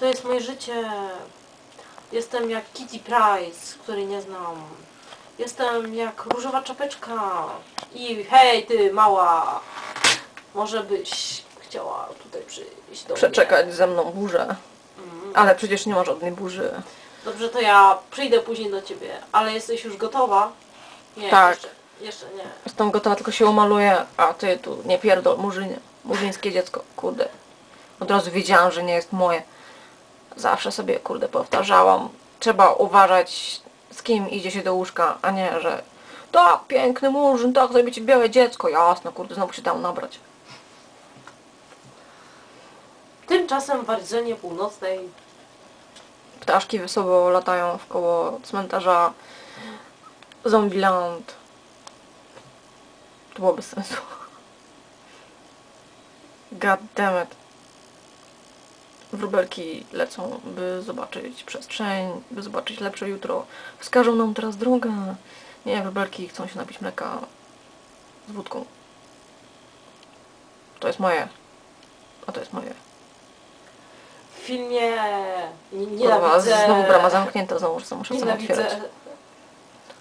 To jest moje życie. Jestem jak Kitty Price, której nie znam. Jestem jak różowa czapeczka. I hej, ty mała. Może byś chciała tutaj przyjść do Przeczekać ze mną burzę. mnie. Mm. Ale przecież nie ma żadnej burzy. Dobrze, to ja przyjdę później do ciebie. Ale jesteś już gotowa? Nie, Tak. jeszcze, jeszcze nie. Jestem gotowa, tylko się umaluję, a ty tu nie pierdol, murzynie. Murzyńskie dziecko, kurde. Od razu wiedziałam, że nie jest moje. Zawsze sobie, kurde, powtarzałam. Trzeba uważać, z kim idzie się do łóżka, a nie, że tak, piękny murzyn, tak, zrobię ci białe dziecko. Jasno, kurde, znowu się dał nabrać. Tymczasem w Arizonie Północnej Ptaszki wesoło latają w koło cmentarza Zombieland. To było bez sensu. God damn it. Wróbelki lecą, by zobaczyć przestrzeń, by zobaczyć lepsze jutro. Wskażą nam teraz drogę. Nie, wróbelki chcą się napić mleka z wódką. To jest moje. A to jest moje. w filmie nie- Kurwa, nienawidzę... znowu brama zamknięta, znowu że muszę sama otwierać. Nienawidzę...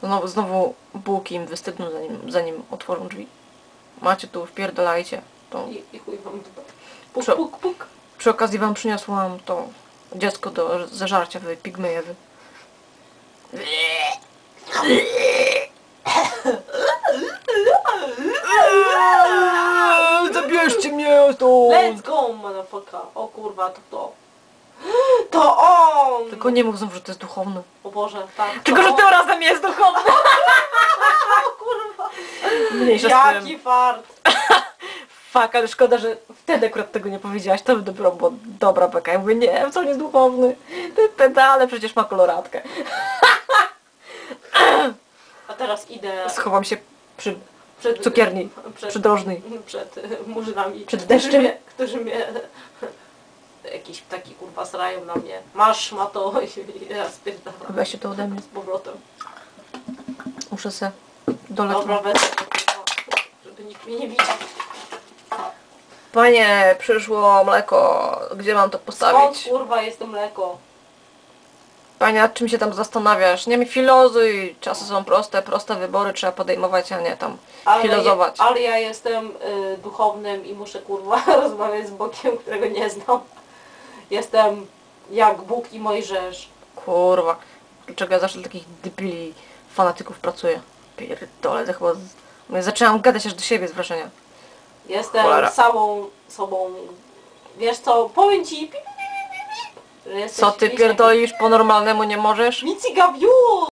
Znowu, znowu bułki im wystygną zanim, zanim otworzą drzwi. Macie tu, wpierdolajcie. To I, i chuj wam dupę. Puk, puk, puk. Przy okazji wam przyniosłam to dziecko do zażarcia, wy pigmejewy. Zabierzcie mnie Let's stąd! go, motherfucker. O kurwa, to to. To on! Tylko nie mów znowu, że to jest duchowny. O Boże, tak. Tylko, że on. tym razem jest duchowny! O kurwa. Mniejsza z tym. Jaki fart. Fuck, ale szkoda, że wtedy akurat tego nie powiedziałaś. To by dopiero było dobra beka. Ja mówię, nie, wcale nie jest duchowny. Te pedale przecież ma koloratkę. A teraz idę Schowam się przy przed... cukierni, Przed, przydrożnej. przed y, murzynami. Przed którzy deszczem. Mnie, którzy mnie... Jakiś ptaki kurwa srają na mnie. Masz, ma to i ja spierdalam Weźcie to ode mnie. z powrotem. Muszę se doleć. Dobra, wezmę żeby nikt mnie nie widział. Panie, przyszło mleko. Gdzie mam to Skąd postawić? kurwa jest to mleko? Panie, nad czym się tam zastanawiasz? Nie mi filozuj. Czasy są proste, proste wybory trzeba podejmować, a nie tam filozować. Ja, ale ja jestem y, duchownym i muszę kurwa rozmawiać z Bogiem, którego nie znam. Jestem jak Bóg i Mojżesz. Kurwa. Dlaczego ja zawsze dla takich debili, fanatyków pracuję? Pierdolę, to chyba... z- zaczęłam gadać aż do siebie z wrażenia. Jestem Cholera. samą sobą. Wiesz co, powiem ci... pi, pi, pi, pi, pi, że jesteś Co ty jesteś pierdolisz po normalnemu nie możesz? taki- Mici Gawiu!